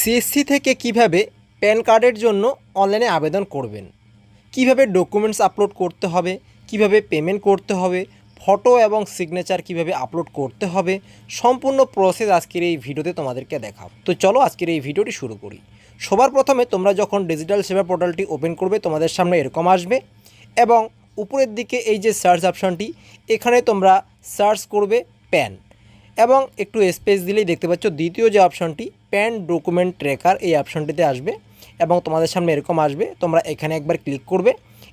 CSC থেকে কীভাবে pan কার্ডের জন্য অনলাইনে আবেদন করবেন? কীভাবে ডকুমেন্টস আপলোড করতে হবে? কীভাবে পেমেন্ট করতে হবে? ফটো এবং সিগনেচার কীভাবে আপলোড করতে হবে? সম্পূর্ণ প্রসেস আজকের এই ভিডিওতে তোমাদেরকে দেখাবো। তো চলো আজকের এই ভিডিওটি শুরু করি। সবার প্রথমে তোমরা যখন ডিজিটাল সেবা পোর্টালটি ওপেন করবে, তোমাদের সামনে এরকম আসবে এবং উপরের দিকে এই যে সার্চ অপশনটি, এখানে তোমরা সার্চ করবে প্যান। এবং একটু স্পেস দিলেই দেখতে পাচ্ছ দ্বিতীয় যে অপশনটি প্যান ডকুমেন্ট ট্র্যাকার এই অপশনটিতে আসবে এবং তোমাদের সামনে এরকম আসবে। তোমরা এখানে একবার ক্লিক করবে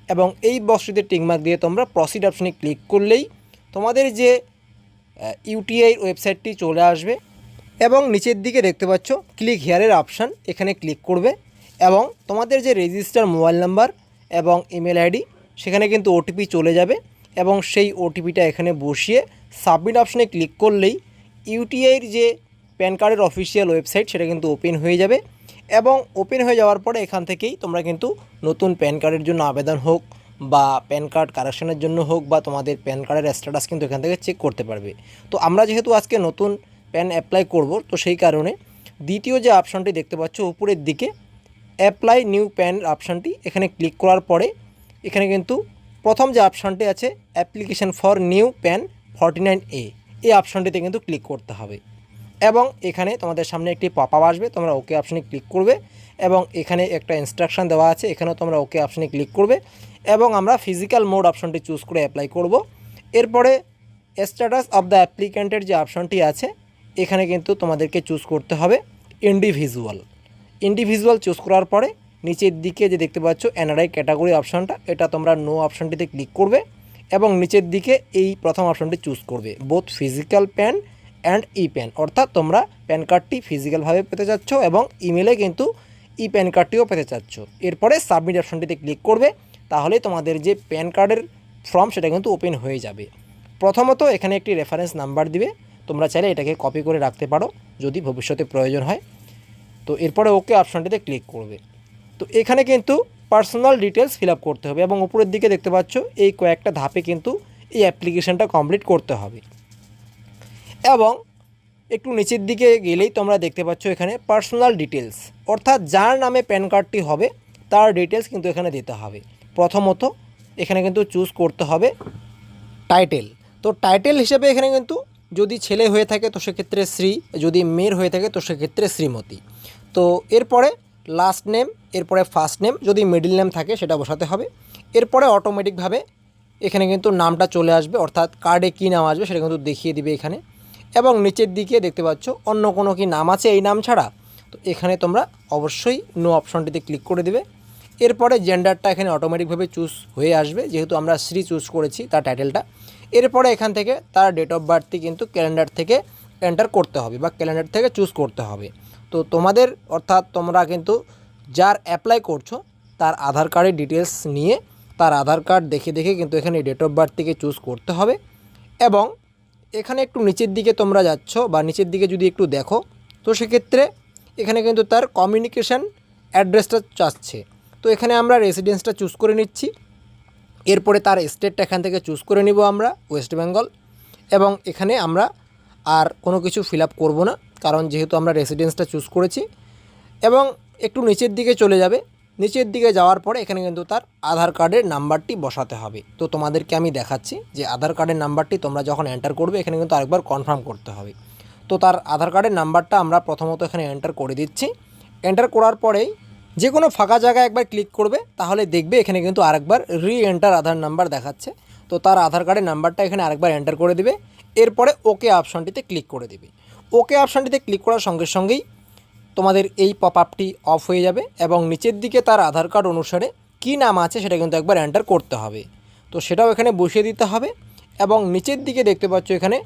এবং এই বক্সটিতে টিকমার্ক দিয়ে তোমরা প্রসিড অপশনে ক্লিক করলেই তোমাদের যে ইউটিআই ওয়েবসাইটটি চলে আসবে এবং নিচের দিকে দেখতে পাচ্ছ ক্লিক হেয়ারের অপশান এখানে ক্লিক করবে এবং তোমাদের যে রেজিস্টার মোবাইল নাম্বার এবং ইমেল আইডি সেখানে কিন্তু ওটিপি চলে যাবে এবং সেই ওটিপিটা এখানে বসিয়ে সাবমিট অপশনে ক্লিক করলেই ইউটিআইয়ের যে প্যান কার্ডের অফিসিয়াল ওয়েবসাইট, সেটা কিন্তু ওপেন হয়ে যাবে এবং ওপেন হয়ে যাওয়ার পরে এখান থেকেই তোমরা কিন্তু নতুন প্যান কার্ডের জন্য আবেদন হোক বা প্যান কার্ড কারেকশনের জন্য হোক বা তোমাদের প্যান কার্ডের স্ট্যাটাস কিন্তু এখান থেকে চেক করতে পারবে। তো আমরা যেহেতু আজকে নতুন প্যান অ্যাপ্লাই করব, তো সেই কারণে দ্বিতীয় যে অপশানটি দেখতে পাচ্ছ উপরের দিকে অ্যাপ্লাই নিউ প্যান অপশানটি এখানে ক্লিক করার পরে এখানে কিন্তু প্রথম যে অপশানটি আছে application for new PAN forty nine A এই অপশানটিতে কিন্তু ক্লিক করতে হবে। এবং এখানে তোমাদের সামনে একটি পপ আপ আসবে, তোমরা ওকে অপশানে ক্লিক করবে এবং এখানে একটা ইনস্ট্রাকশন দেওয়া আছে, এখানেও তোমরা ওকে অপশানে ক্লিক করবে এবং আমরা ফিজিক্যাল মোড অপশনটি চুজ করে অ্যাপ্লাই করব। এরপরে স্ট্যাটাস অফ দ্য অ্যাপ্লিক্যান্টের যে অপশনটি আছে, এখানে কিন্তু তোমাদেরকে চুজ করতে হবে ইন্ডিভিজুয়াল ইন্ডিভিজুয়াল চুজ করার পরে নিচের দিকে যে দেখতে পাচ্ছ এনআরআই ক্যাটাগরি অপশনটা, এটা তোমরা নো অপশনটিতে ক্লিক করবে। এবং নিচের দিকে এই প্রথম অপশনটি চুজ করবে। Both physical PAN and e PAN অর্থাৎ তোমরা প্যান কার্ডটি ফিজিক্যালভাবে পেতে চাচ্ছ এবং ইমেলে কিন্তু ই প্যান কার্ডটিও পেতে চাচ্ছ। এরপরে সাবমিট অপশনটিতে ক্লিক করবে তাহলে তোমাদের যে প্যান কার্ডের ফর্ম সেটা কিন্তু ওপেন হয়ে যাবে। প্রথমত এখানে একটি রেফারেন্স নাম্বার দিবে, তোমরা চাইলে এটাকে কপি করে রাখতে পারো, যদি ভবিষ্যতে প্রয়োজন হয়। তো এরপরে ওকে অপশনটিতে ক্লিক করবে। তো এখানে কিন্তু পার্সোনাল ডিটেলস ফিল আপ করতে হবে এবং উপরের দিকে দেখতে পাচ্ছ এই কয়েকটা ধাপে কিন্তু এই অ্যাপ্লিকেশনটা কমপ্লিট করতে হবে। এবং একটু নিচের দিকে গেলেই তোমরা দেখতে পাচ্ছ এখানে পার্সোনাল ডিটেলস অর্থাৎ যার নামে প্যান কার্ডটি হবে, তার ডিটেলস কিন্তু এখানে দিতে হবে। প্রথমত এখানে কিন্তু চুজ করতে হবে টাইটেল তো টাইটেল হিসেবে এখানে কিন্তু যদি ছেলে হয়ে থাকে তো সেক্ষেত্রে শ্রী, যদি মেয়ের হয়ে থাকে তো সেক্ষেত্রে শ্রীমতী। তো এরপরে লাস্ট নেম এরপরে ফার্স্ট নেম যদি মিডিল নেম থাকে সেটা বসাতে হবে। এরপরে অটোমেটিকভাবে এখানে কিন্তু নামটা চলে আসবে, অর্থাৎ কার্ডে কী নাম আসবে সেটা কিন্তু দেখিয়ে দিবে এখানে। এবং নিচের দিকে দেখতে পাচ্ছ অন্য কোনো কি নাম আছে এই নাম ছাড়া? তো এখানে তোমরা অবশ্যই নো অপশনটিতে ক্লিক করে দেবে। এরপরে জেন্ডারটা এখানে অটোমেটিকভাবে চুজ হয়ে আসবে, যেহেতু আমরা শ্রী চুজ করেছি তার টাইটেলটা এরপরে এখান থেকে তার ডেট অফ বার্থটি কিন্তু ক্যালেন্ডার থেকে এন্টার করতে হবে বা ক্যালেন্ডার থেকে চুজ করতে হবে। তো তোমাদের, অর্থাৎ তোমরা কিন্তু যার অ্যাপ্লাই করছ, তার আধার কার্ডের ডিটেলস নিয়ে তার আধার কার্ড দেখে দেখে কিন্তু এখানে ডেট অফ বার্থ থেকে চুজ করতে হবে। এবং এখানে একটু নিচের দিকে তোমরা যাচ্ছ বা নিচের দিকে যদি একটু দেখো, তো সেক্ষেত্রে এখানে কিন্তু তার কমিউনিকেশান অ্যাড্রেসটা চাচ্ছে। তো এখানে আমরা রেসিডেন্সটা চুজ করে নিচ্ছি। এরপরে তার স্টেটটা এখান থেকে চুজ করে নিব আমরা ওয়েস্ট বেঙ্গল এবং এখানে আমরা আর কোনো কিছু ফিল আপ করব না, কারণ যেহেতু আমরা রেসিডেন্সটা চুজ করেছি। এবং একটু নিচের দিকে চলে যাবে। নিচের দিকে যাওয়ার পরে এখানে কিন্তু তার আধার কার্ডের নাম্বারটি বসাতে হবে। তো তোমাদেরকে আমি দেখাচ্ছি যে আধার কার্ডের নাম্বারটি তোমরা যখন এন্টার করবে, এখানে কিন্তু আরেকবার কনফার্ম করতে হবে। তো তার আধার কার্ডের নাম্বারটা আমরা প্রথমত এখানে এন্টার করে দিচ্ছি। এন্টার করার পরেই যে কোনো ফাঁকা জায়গায় একবার ক্লিক করবে, তাহলে দেখবে এখানে কিন্তু আরেকবার রি এন্টার আধার নাম্বার দেখাচ্ছে। তো তার আধার কার্ডের নাম্বারটা এখানে আরেকবার এন্টার করে দিবে। এরপরে ওকে অপশনটিতে ক্লিক করে দিবে। ওকে অপশনটিতে ক্লিক করার সঙ্গে সঙ্গেই তোমাদের এই পপ আপটি অফ হয়ে যাবে এবং নিচের দিকে তার আধার কার্ড অনুসারে কী নাম আছে সেটা কিন্তু একবার এন্টার করতে হবে। তো সেটাও এখানে বসিয়ে দিতে হবে এবং নিচের দিকে দেখতে পাচ্ছ এখানে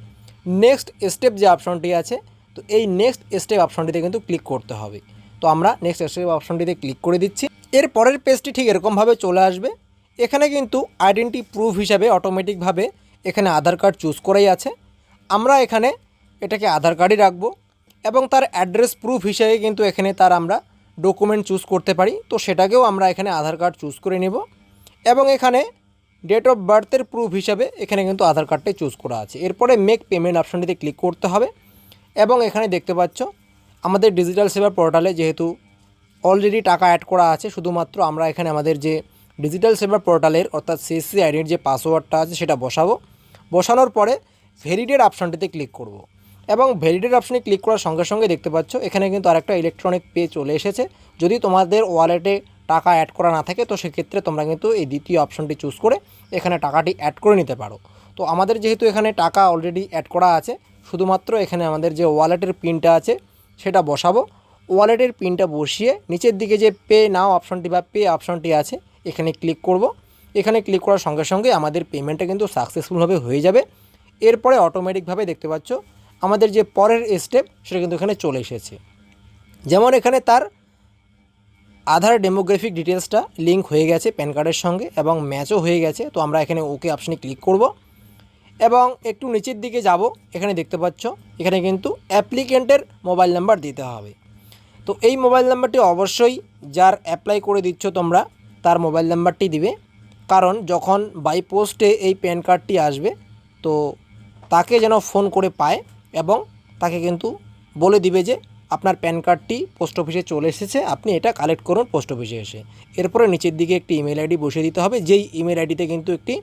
নেক্সট স্টেপ যে অপশনটি আছে, তো এই নেক্সট স্টেপ অপশনটিতে কিন্তু ক্লিক করতে হবে। তো আমরা নেক্সট স্টেপ অপশনটিতে ক্লিক করে দিচ্ছি। এর পরের পেজটি ঠিক এরকমভাবে চলে আসবে। এখানে কিন্তু আইডেন্টি প্রুফ হিসাবে অটোমেটিকভাবে এখানে আধার কার্ড চুজ করাই আছে। আমরা এখানে এটাকে আধার কার্ডই রাখব। এবং তার অ্যাড্রেস প্রুফ হিসেবে কিন্তু এখানে তার আমরা ডকুমেন্ট চুজ করতে পারি। তো সেটাকেও আমরা এখানে আধার কার্ড চুজ করে নেব এবং এখানে ডেট অফ বার্থের প্রুফ হিসাবে এখানে কিন্তু আধার কার্ডটাই চুজ করা আছে। এরপরে মেক পেমেন্ট অপশনটিতে ক্লিক করতে হবে এবং এখানে দেখতে পাচ্ছ আমাদের ডিজিটাল সেবা পোর্টালে যেহেতু অলরেডি টাকা অ্যাড করা আছে, শুধুমাত্র আমরা এখানে আমাদের যে ডিজিটাল সেবা পোর্টালের অর্থাৎ সিএসসি আইডির যে পাসওয়ার্ডটা আছে সেটা বসাবো। বসানোর পরে ভ্যালিডেট অপশানটিতে ক্লিক করব। এবং ভ্যালিডেট অপশানে ক্লিক করার সঙ্গে সঙ্গে দেখতে পাচ্ছ, এখানে কিন্তু আরেকটা ইলেকট্রনিক পে চলে এসেছে। যদি তোমাদের ওয়ালেটে টাকা অ্যাড করা না থাকে, তো সেক্ষেত্রে তোমরা কিন্তু এই দ্বিতীয় অপশানটি চুজ করে এখানে টাকাটি অ্যাড করে নিতে পারো। তো আমাদের যেহেতু এখানে টাকা অলরেডি অ্যাড করা আছে, শুধুমাত্র এখানে আমাদের যে ওয়ালেটের পিনটা আছে, সেটা বসাবো। ওয়ালেটের পিনটা বসিয়ে নিচের দিকে যে পে নাও অপশনটি বা পে অপশনটি আছে, এখানে ক্লিক করব। এখানে ক্লিক করার সঙ্গে সঙ্গে আমাদের পেমেন্টটা কিন্তু সাকসেসফুলভাবে হয়ে যাবে। এরপরে অটোমেটিকভাবে দেখতে পাচ্ছ আমাদের যে পরের স্টেপ সেটা কিন্তু এখানে চলে এসেছে। যেমন এখানে তার আধার ডেমোগ্রাফিক ডিটেলসটা লিঙ্ক হয়ে গেছে প্যান কার্ডের সঙ্গে এবং ম্যাচও হয়ে গেছে। তো আমরা এখানে ওকে অপশানে ক্লিক করব এবং একটু নিচের দিকে যাব। এখানে দেখতে পাচ্ছ, এখানে কিন্তু অ্যাপ্লিকেন্টের মোবাইল নাম্বার দিতে হবে। তো এই মোবাইল নাম্বারটি অবশ্যই যার অ্যাপ্লাই করে দিচ্ছ তোমরা, তার মোবাইল নাম্বারটি দিবে। কারণ যখন বাই পোস্টে এই প্যান কার্ডটি আসবে, তো তাকে যেন ফোন করে পায়। এবং তাকে কিন্তু বলে দিবে যে আপনার প্যান কার্ডটি পোস্ট অফিসে চলে এসেছে, আপনি এটা কালেক্ট করুন পোস্ট অফিসে এসে। এরপরে নিচের দিকে একটি ইমেল আইডি বসিয়ে দিতে হবে, যেই ইমেল আইডিতে কিন্তু একটি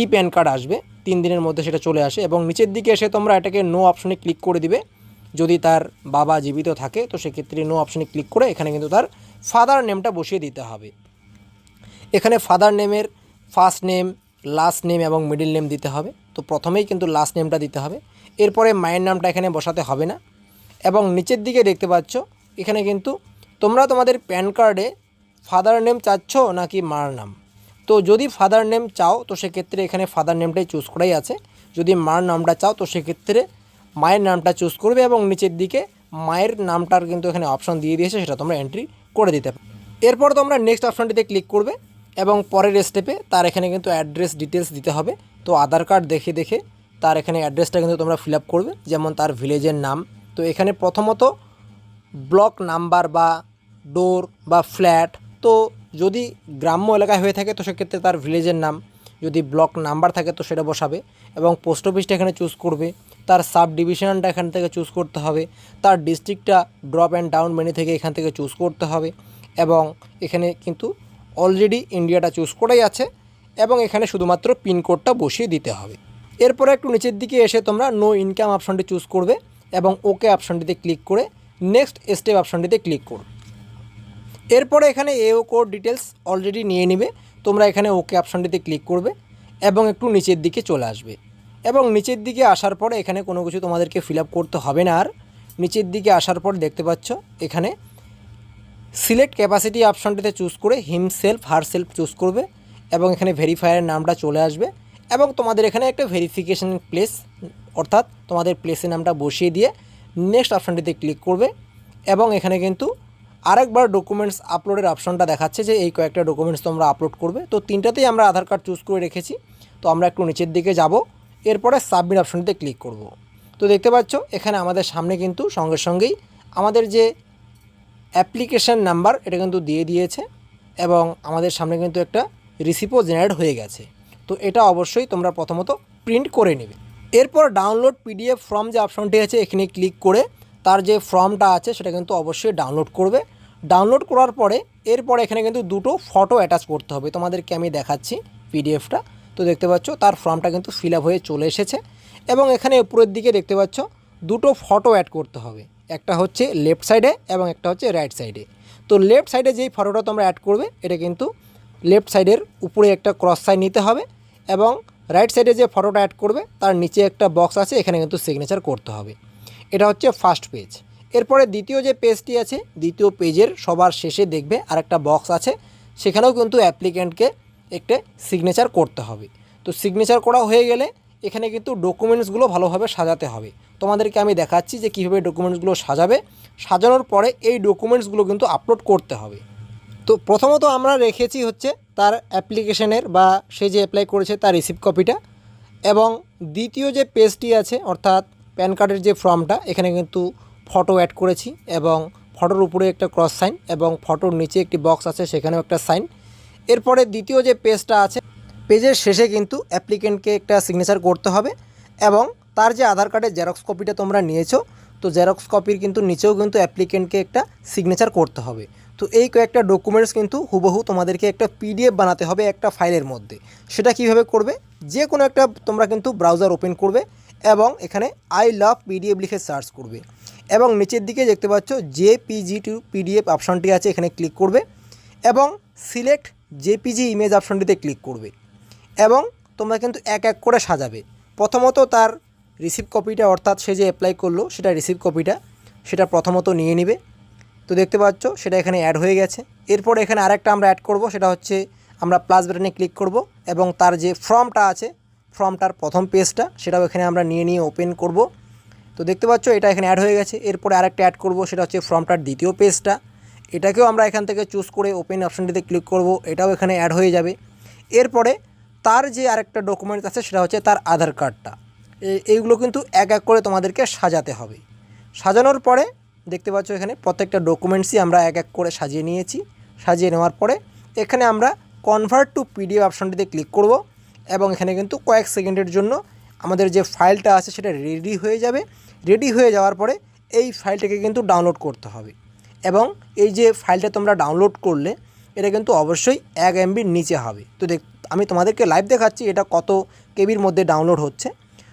ই প্যান কার্ড আসবে, তিন দিনের মধ্যে সেটা চলে আসে এবং নিচের দিকে এসে তোমরা এটাকে নো অপশনে ক্লিক করে দিবে। যদি তার বাবা জীবিত থাকে, তো সেক্ষেত্রে নো অপশনে ক্লিক করে এখানে কিন্তু তার ফাদার নেমটা বসিয়ে দিতে হবে। এখানে ফাদার নেমের ফার্স্ট নেম লাস্ট নেম এবং মিডিল নেম দিতে হবে। তো প্রথমেই কিন্তু লাস্ট নেমটা দিতে হবে। এরপরে মায়ের নামটা এখানে বসাতে হবে না। এবং নিচের দিকে দেখতে পাচ্ছ, এখানে কিন্তু তোমরা তোমাদের প্যান কার্ডে ফাদার নেম চাচ্ছ নাকি মার নাম। তো যদি ফাদার নেম চাও, তো সেক্ষেত্রে এখানে ফাদার নেমটাই চুজ করাই আছে। যদি মার নামটা চাও, তো সেক্ষেত্রে মায়ের নামটা চুজ করবে এবং নিচের দিকে মায়ের নামটার কিন্তু এখানে অপশন দিয়ে দিয়েছে, সেটা তোমরা এন্ট্রি করে দিতে পারো। এরপর তোমরা নেক্সট অপশনটিতে ক্লিক করবে এবং পরের স্টেপে তার এখানে কিন্তু অ্যাড্রেস ডিটেলস দিতে হবে। তো আধার কার্ড দেখে দেখে তার এখানে অ্যাড্রেসটা কিন্তু তোমরা ফিল করবে, যেমন তার ভিলেজের নাম। তো এখানে প্রথমত ব্লক নাম্বার বা ডোর বা ফ্ল্যাট। তো যদি গ্রাম্য এলাকায় হয়ে থাকে তো সেক্ষেত্রে তার ভিলেজের নাম। যদি ব্লক নাম্বার থাকে তো সেটা বসাবে এবং পোস্ট অফিসটা এখানে চুজ করবে। তার সাব ডিভিশনটা এখান থেকে চুজ করতে হবে। তার ডিস্ট্রিক্টটা ড্রপ অ্যান্ড ডাউন মেনু থেকে এখান থেকে চুজ করতে হবে এবং এখানে কিন্তু অলরেডি ইন্ডিয়াটা চুজ করাই আছে এবং এখানে শুধুমাত্র পিনকোডটা বসিয়ে দিতে হবে। এরপরে একটু নিচের দিকে এসে তোমরা নো ইনকাম অপশনটি চুজ করবে এবং ওকে অপশনটিতে ক্লিক করে নেক্সট স্টেপ অপশনটিতে ক্লিক করবে এরপরে এখানে এও কোড ডিটেলস অলরেডি নিয়ে নেবে, তোমরা এখানে ওকে অপশনটিতে ক্লিক করবে এবং একটু নিচের দিকে চলে আসবে। এবং নিচের দিকে আসার পরে এখানে কোনো কিছু তোমাদেরকে ফিল করতে হবে না আর। নিচের দিকে আসার পর দেখতে পাচ্ছ এখানে সিলেক্ট ক্যাপাসিটি অপশনটিতে চুজ করে হিমসেলফ হার সেলফ চুজ করবে এবং এখানে ভেরিফায়ারের নামটা চলে আসবে। এবং তোমাদের এখানে একটা ভেরিফিকেশন প্লেস অর্থাৎ তোমাদের প্লেসের নামটা বসিয়ে দিয়ে নেক্সট অপশনটিতে ক্লিক করবে এবং এখানে কিন্তু আরেকবার ডকুমেন্টস আপলোডের অপশনটা দেখাচ্ছে যে এই কয়েকটা ডকুমেন্টস তোমরা আপলোড করবে। তো তিনটাতেই আমরা আধার কার্ড চুজ করে রেখেছি। তো আমরা একটু নিচের দিকে যাব, এরপরে সাবমিট অপশনটিতে ক্লিক করব। তো দেখতে পাচ্ছ, এখানে আমাদের সামনে কিন্তু সঙ্গে সঙ্গেই আমাদের যে অ্যাপ্লিকেশান নাম্বার এটা কিন্তু দিয়ে দিয়েছে এবং আমাদের সামনে কিন্তু একটা রিসিপও জেনারেট হয়ে গেছে। তো এটা অবশ্যই তোমরা প্রথমত প্রিন্ট করে নেবে। এরপর ডাউনলোড পিডিএফ ফর্ম যে অপশনটি আছে, এখানে ক্লিক করে তার যে ফর্মটা আছে, সেটা কিন্তু অবশ্যই ডাউনলোড করবে। ডাউনলোড করার পরে এরপরে এখানে কিন্তু দুটো ফটো অ্যাটাচ করতে হবে। তোমাদেরকে আমি দেখাচ্ছি পিডিএফটা তো দেখতে পাচ্ছ, তার ফর্মটা কিন্তু ফিল হয়ে চলে এসেছে এবং এখানে উপরের দিকে দেখতে পাচ্ছ, দুটো ফটো অ্যাড করতে হবে। একটা হচ্ছে লেফট সাইডে এবং একটা হচ্ছে রাইট সাইডে তো লেফট সাইডে যেই ফটোটা তোমরা অ্যাড করবে, এটা কিন্তু লেফট সাইডের উপরে একটা ক্রস সাইন নিতে হবে। এবং রাইট সাইডে যে ফটোটা অ্যাড করবে, তার নিচে একটা বক্স আছে, এখানে কিন্তু সিগনেচার করতে হবে। এটা হচ্ছে ফার্স্ট পেজ এরপরে দ্বিতীয় যে পেজটি আছে, দ্বিতীয় পেজের সবার শেষে দেখবে আরেকটা বক্স আছে, সেখানেও কিন্তু অ্যাপ্লিক্যান্টকে একটা সিগনেচার করতে হবে। তো সিগনেচার করা হয়ে গেলে এখানে কিন্তু ডকুমেন্টসগুলো ভালোভাবে সাজাতে হবে। তোমাদেরকে আমি দেখাচ্ছি যে কীভাবে ডকুমেন্টসগুলো সাজাবে। সাজানোর পরে এই ডকুমেন্টসগুলো কিন্তু আপলোড করতে হবে। তো প্রথমত আমরা রেখেছি হচ্ছে তার অ্যাপ্লিকেশনের বা সে যে অ্যাপ্লাই করেছে তার রিসিপ্ট কপিটা এবং দ্বিতীয় যে পেজটি আছে, অর্থাৎ প্যান কার্ডের যে ফর্মটা এখানে কিন্তু ফটো অ্যাড করেছি এবং ফটোর উপরে একটা ক্রস সাইন এবং ফটোর নিচে একটি বক্স আছে, সেখানেও একটা সাইন এরপরে দ্বিতীয় যে পেজটা আছে পেজের শেষে কিন্তু অ্যাপ্লিকেন্টকে একটা সিগনেচার করতে হবে এবং তার যে আধার কার্ডের জেরক্স কপিটা তোমরা নিয়েছো, তো জেরক্স কপির কিন্তু নিচেও কিন্তু অ্যাপ্লিকেন্টকে একটা সিগনেচার করতে হবে। তো এই কয়েকটা ডকুমেন্টস কিন্তু হুবহু তোমাদেরকে একটা পিডিএফ বানাতে হবে একটা ফাইলের মধ্যে। সেটা কীভাবে করবে? যে কোনো একটা তোমরা কিন্তু ব্রাউজার ওপেন করবে এবং এখানে আই লাভ পিডিএফ লিখে সার্চ করবে। এবং নিচের দিকে দেখতে পাচ্ছ জেপিজি টু পিডিএফ অপশানটি আছে, এখানে ক্লিক করবে এবং সিলেক্ট জেপিজি ইমেজ অপশানটিতে ক্লিক করবে। এবং তোমরা কিন্তু এক এক করে সাজাবে। প্রথমত তার রিসিভ কপিটা অর্থাৎ সে যে অ্যাপ্লাই করল, সেটা রিসিভ কপিটা সেটা প্রথমত নিয়ে নেবে। তো দেখতে পাচ্ছ, সেটা এখানে অ্যাড হয়ে গেছে। এরপর এখানে আরেকটা আমরা অ্যাড করব, সেটা হচ্ছে আমরা প্লাস বাটনে ক্লিক করব এবং তার যে ফর্মটা আছে ফর্মটার প্রথম পেজটা সেটাও এখানে আমরা নিয়ে নিয়ে ওপেন করব। তো দেখতে পাচ্ছ, এটা এখানে অ্যাড হয়ে গেছে। এরপরে আরেকটা অ্যাড করব, সেটা হচ্ছে ফর্মটার দ্বিতীয় পেজটা এটাকেও আমরা এখান থেকে চুজ করে ওপেন অপশানটিতে ক্লিক করব, এটাও এখানে অ্যাড হয়ে যাবে। এরপরে তার যে আরেকটা ডকুমেন্টস আছে, সেটা হচ্ছে তার আধার কার্ডটা এইগুলো কিন্তু এক এক করে তোমাদেরকে সাজাতে হবে। সাজানোর পরে দেখতে পাচ্ছ এখানে প্রত্যেকটা ডকুমেন্টসই আমরা এক এক করে সাজিয়ে নিয়েছি। সাজিয়ে নেওয়ার পরে এখানে আমরা কনভার্ট টু পিডিএফ অপশানটিতে ক্লিক করব এবং এখানে কিন্তু কয়েক সেকেন্ডের জন্য আমাদের যে ফাইলটা আছে সেটা রেডি হয়ে যাবে। রেডি হয়ে যাওয়ার পরে এই ফাইলটাকে কিন্তু ডাউনলোড করতে হবে এবং এই যে ফাইলটা তোমরা ডাউনলোড করলে এটা কিন্তু অবশ্যই এক এমবির নিচে হবে। তো দেখ, আমি তোমাদেরকে লাইভ দেখাচ্ছি এটা কত কেবির মধ্যে ডাউনলোড হচ্ছে।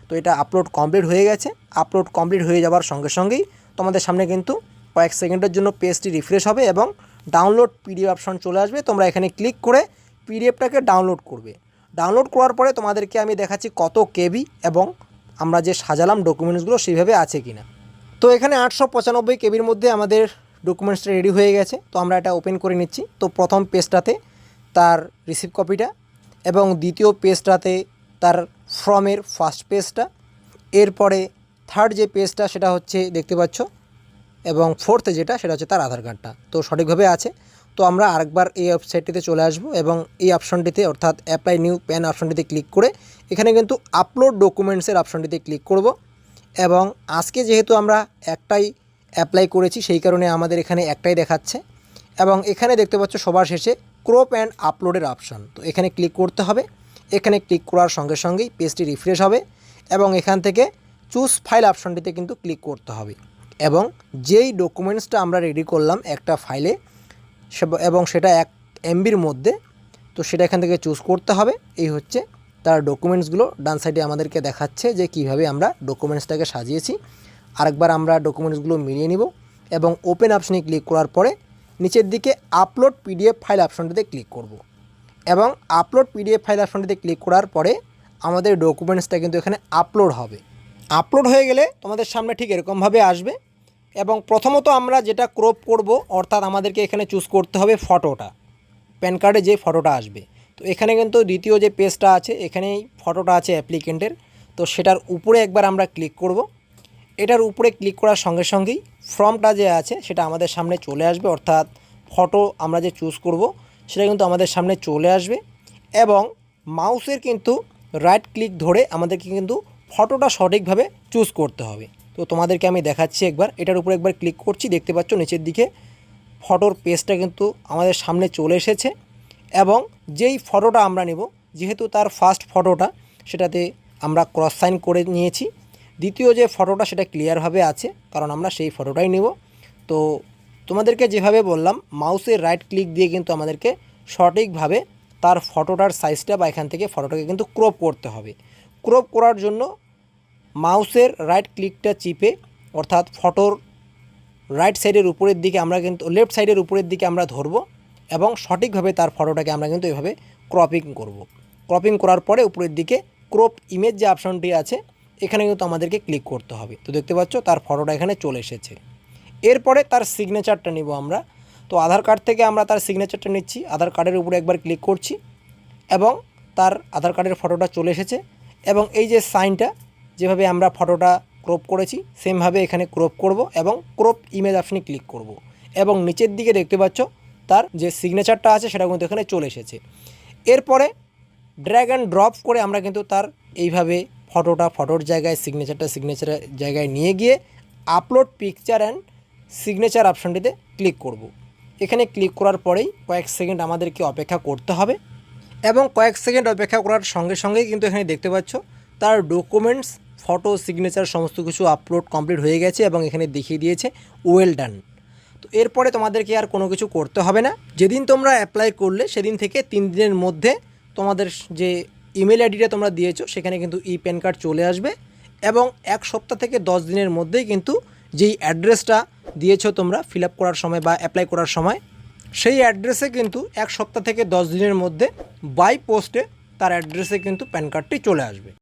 তো এটা আপলোড কমপ্লিট হয়ে গেছে। আপলোড কমপ্লিট হয়ে যাওয়ার সঙ্গে সঙ্গেই তোমাদের সামনে কিন্তু কয়েক সেকেন্ডের জন্য পেজটি রিফ্রেশ হবে এবং ডাউনলোড পিডিএফ অপশন চলে আসবে। তোমরা এখানে ক্লিক করে পিডিএফটাকে ডাউনলোড করবে। ডাউনলোড করার পরে তোমাদেরকে আমি দেখাচ্ছি কত কেবি এবং আমরা যে সাজালাম ডকুমেন্টসগুলো সেইভাবে আছে কি না তো এখানে আটশো পঁচানব্বই কেবির মধ্যে আমাদের ডকুমেন্টসটা রেডি হয়ে গেছে। তো আমরা এটা ওপেন করে নিচ্ছি। তো প্রথম পেজটাতে তার রিসিভ কপিটা এবং দ্বিতীয় পেজটাতে তার ফর্মের ফার্স্ট পেজটা। এরপরে থার্ড যে পেজটা সেটা হচ্ছে দেখতে পাচ্ছ, এবং ফোর্থ যেটা, সেটা হচ্ছে তার আধার কার্ডটা তো সঠিকভাবে আছে। তো আমরা আরেকবার এই ওয়েবসাইটটিতে চলে আসব, এবং এই অপশনটিতে অর্থাৎ অ্যাপ্লাই নিউ প্যান অপশনটিতে ক্লিক করে, এখানে কিন্তু আপলোড ডকুমেন্টসের অপশনটিতে ক্লিক করব। এবং আজকে যেহেতু আমরা একটাই অ্যাপ্লাই করেছি, সেই কারণে আমাদের এখানে একটাই দেখাচ্ছে। এবং এখানে দেখতে পাচ্ছ, সবার শেষে ক্রপ অ্যান্ড আপলোডের অপশন তো এখানে ক্লিক করতে হবে। এখানে ক্লিক করার সঙ্গে সঙ্গেই পেজটি রিফ্রেশ হবে। এবং এখান থেকে চুজ ফাইল অপশনটিতে কিন্তু ক্লিক করতে হবে এবং যেই ডকুমেন্টসটা আমরা রেডি করলাম একটা ফাইলে এবং সেটা এক এমবির মধ্যে, তো সেটা এখান থেকে চুজ করতে হবে। এই হচ্ছে তার ডকুমেন্টসগুলো। ডান সাইডে আমাদেরকে দেখাচ্ছে যে কীভাবে আমরা ডকুমেন্টসটাকে সাজিয়েছি। আরেকবার আমরা ডকুমেন্টসগুলো মিলিয়ে নিব এবং ওপেন অপশনে ক্লিক করার পরে নিচের দিকে আপলোড পিডিএফ ফাইল অপশনটিতে ক্লিক করব। এবং আপলোড পিডিএফ ফাইল অপশনটিতে ক্লিক করার পরে আমাদের ডকুমেন্টসটা কিন্তু এখানে আপলোড হবে। আপলোড হয়ে গেলে তোমাদের সামনে ঠিক এরকমভাবে আসবে। এবং প্রথমত আমরা যেটা ক্রপ করব, অর্থাৎ আমাদেরকে এখানে চুজ করতে হবে ফটোটা প্যান কার্ডে যে ফটোটা আসবে। তো এখানে কিন্তু দ্বিতীয় যে পেজটা আছে, এখানেই ফটোটা আছে অ্যাপ্লিকেন্টের তো সেটার উপরে একবার আমরা ক্লিক করব। এটার উপরে ক্লিক করার সঙ্গে সঙ্গেই ফর্মটা যে আছে, সেটা আমাদের সামনে চলে আসবে। অর্থাৎ ফটো আমরা যে চুজ করব, সেটা কিন্তু আমাদের সামনে চলে আসবে। এবং মাউসের কিন্তু রাইট ক্লিক ধরে আমাদেরকে কিন্তু ফটোটা সঠিকভাবে চুজ করতে হবে। তো তোমাদেরকে আমি দেখাচ্ছি একবার। এটার উপরে একবার ক্লিক করছি, দেখতে পাচ্ছ নিচের দিকে ফটোর পেজটা কিন্তু আমাদের সামনে চলে এসেছে এবং যেই ফটোটা আমরা নেব, যেহেতু তার ফার্স্ট ফটোটা সেটাতে আমরা ক্রস সাইন করে নিয়েছি। দ্বিতীয় যে ফটোটা সেটা ক্লিয়ারভাবে আছে, কারণ আমরা সেই ফটোটাই নেব। তো তোমাদেরকে যেভাবে বললাম মাউসের রাইট ক্লিক দিয়ে কিন্তু আমাদেরকে সঠিকভাবে তার ফটোটার সাইজটা বা এখান থেকে ফটোটাকে কিন্তু ক্রপ করতে হবে। ক্রপ করার জন্য মাউসের রাইট ক্লিকটা চিপে, অর্থাৎ ফটোর রাইট সাইডের উপরের দিকে আমরা কিন্তু লেফট সাইডের উপরের দিকে আমরা ধরবো এবং সঠিকভাবে তার ফটোটাকে আমরা কিন্তু এভাবে ক্রপিং করব। ক্রপিং করার পরে উপরের দিকে ক্রপ ইমেজ যে অপশনটি আছে, এখানে কিন্তু আমাদেরকে ক্লিক করতে হবে। তো দেখতে পাচ্ছ, তার ফটোটা এখানে চলে এসেছে। এরপরে তার সিগনেচারটা নিব আমরা। তো আধার কার্ড থেকে আমরা তার সিগনেচারটা নিচ্ছি। আধার কার্ডের উপরে একবার ক্লিক করছি এবং তার আধার কার্ডের ফটোটা চলে এসেছে। এবং এই যে সাইনটা, যেভাবে আমরা ফটোটা ক্রপ করেছি, সেমভাবে এখানে ক্রপ করব এবং ক্রপ ইমেজ অপশনে ক্লিক করব। এবং নিচের দিকে দেখতে পাচ্ছ, তার যে সিগনেচারটা আছে, সেটা কিন্তু এখানে চলে এসেছে। এরপরে ড্র্যাগ অ্যান্ড ড্রপ করে আমরা কিন্তু তার এইভাবে ফটোটা, ফটোর জায়গায় সিগনেচারটা, সিগনেচারের জায়গায় নিয়ে গিয়ে আপলোড পিকচার অ্যান্ড সিগনেচার অপশনটিতে ক্লিক করব। এখানে ক্লিক করার পরেই কয়েক সেকেন্ড আমাদেরকে অপেক্ষা করতে হবে। এবং কয়েক সেকেন্ড অপেক্ষা করার সঙ্গে সঙ্গেই কিন্তু এখানে দেখতে পাচ্ছ, তার ডকুমেন্টস ফটো সিগনেচার সমস্ত কিছু আপলোড কমপ্লিট হয়ে গেছে এবং এখানে দেখিয়ে দিয়েছে ওয়েল ডান তো এরপরে তোমাদেরকে আর কোনো কিছু করতে হবে না। যেদিন তোমরা অ্যাপ্লাই করলে, সেদিন থেকে তিন দিনের মধ্যে তোমাদের যে ইমেল আইডিটা তোমরা দিয়েছ, সেখানে কিন্তু ই প্যান কার্ড চলে আসবে এবং এক সপ্তাহ থেকে দশ দিনের মধ্যেই কিন্তু যেই অ্যাড্রেসটা দিয়েছ তোমরা ফিল করার সময় বা অ্যাপ্লাই করার সময় সেই অ্যাড্রেসে কিন্তু এক সপ্তাহ থেকে দশ দিনের মধ্যে বাই পোস্টে তার অ্যাড্রেসে কিন্তু প্যান কার্ডটি চলে আসবে।